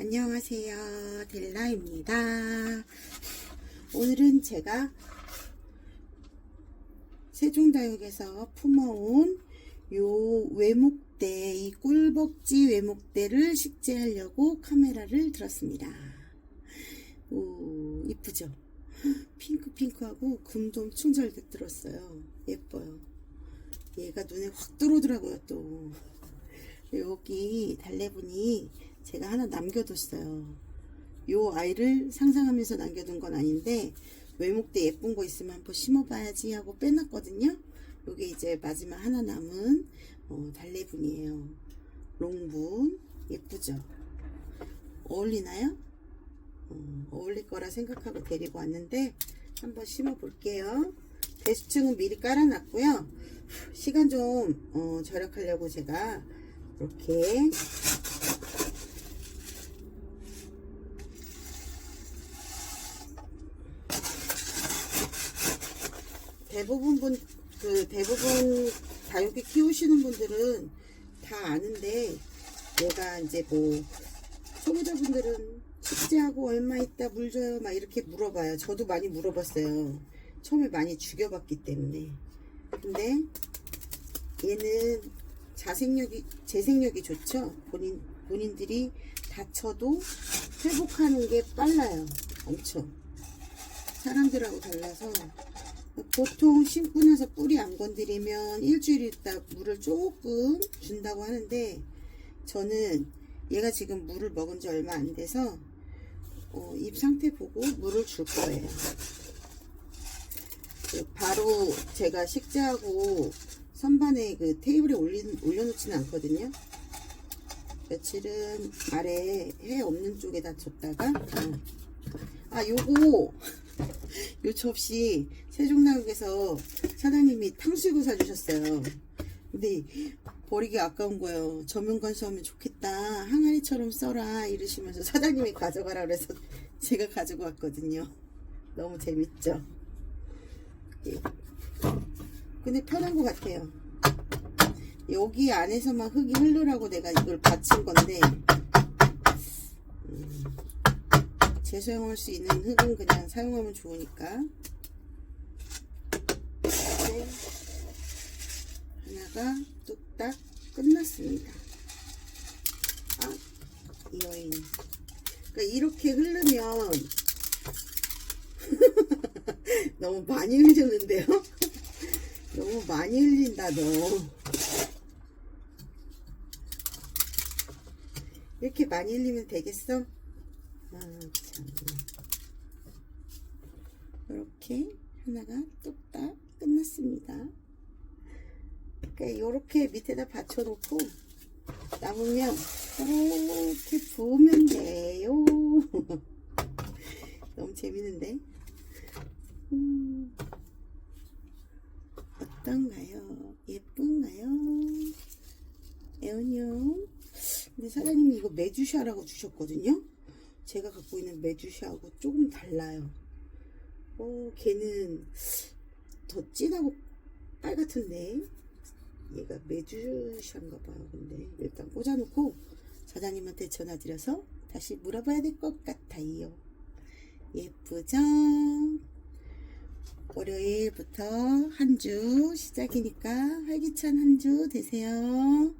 안녕하세요. 델라입니다. 오늘은 제가 세종다육에서 품어온 요 외목대, 이 꿀벅지 외목대를 식재하려고 카메라를 들었습니다. 오, 이쁘죠? 핑크핑크하고 엄청 잘 들었어요. 예뻐요. 얘가 눈에 확 들어오더라고요, 또. 여기 달래분이 제가 하나 남겨뒀어요. 요 아이를 상상하면서 남겨둔 건 아닌데 외목대 예쁜 거 있으면 한번 심어봐야지 하고 빼놨거든요. 요게 이제 마지막 하나 남은 어, 달래분이에요. 롱분 예쁘죠? 어울리나요? 어, 어울릴 거라 생각하고 데리고 왔는데 한번 심어 볼게요. 대수층은 미리 깔아놨고요. 시간 좀 어, 절약하려고 제가 이렇게 대부분 분, 그 대부분 다육이 키우시는 분들은 다 아는데 내가 이제 뭐 초보자분들은 식재하고 얼마 있다 물 줘요 막 이렇게 물어봐요. 저도 많이 물어봤어요. 처음에 많이 죽여봤기 때문에. 근데 얘는 자생력이 재생력이 좋죠. 본인 본인들이 다쳐도 회복하는 게 빨라요. 엄청 사람들하고 달라서 보통 심고 나서 뿌리 안 건드리면 일주일 있다 물을 조금 준다고 하는데 저는 얘가 지금 물을 먹은 지 얼마 안 돼서 어, 잎 상태 보고 물을 줄 거예요. 그 바로 제가 식재하고 선반에 그 테이블에 올린, 올려놓지는 않거든요. 며칠은 아래 해 없는 쪽에다 줬다가 어. 아 요거 요 접시 세종나육에서 사장님이 탕수육을 사주셨어요. 근데 버리기 아까운 거예요. 저면관수 하면 좋겠다. 항아리처럼 써라 이러시면서 사장님이 가져가라 그래서 제가 가지고 왔거든요. 너무 재밌죠? 예. 근데 편한 것 같아요. 여기 안에서만 흙이 흐르라고 내가 이걸 받친 건데 음, 재사용할 수 있는 흙은 그냥 사용하면 좋으니까 네. 하나가 뚝딱 끝났습니다. 아, 이 여인. 그러니까 이렇게 흐르면 너무 많이 흘리는데요? 너무 많이 흘린다, 너. 이렇게 많이 흘리면 되겠어? 아, 참. 이렇게 하나가 뚝딱 끝났습니다. 이렇게 밑에다 받쳐놓고 남으면 이렇게 부으면 돼요. 너무 재밌는데? 음, 어떤가요? 예쁜가요? 에어니요? 근데 사장님이 이거 메주샤라고 주셨거든요? 제가 갖고 있는 메주샤하고 조금 달라요. 어, 걔는 더 진하고 빨갛던데? 얘가 메주샤인가 봐요. 근데 일단 꽂아놓고 사장님한테 전화드려서 다시 물어봐야 될 것 같아요. 예쁘죠? 월요일부터 한 주 시작이니까 활기찬 한 주 되세요.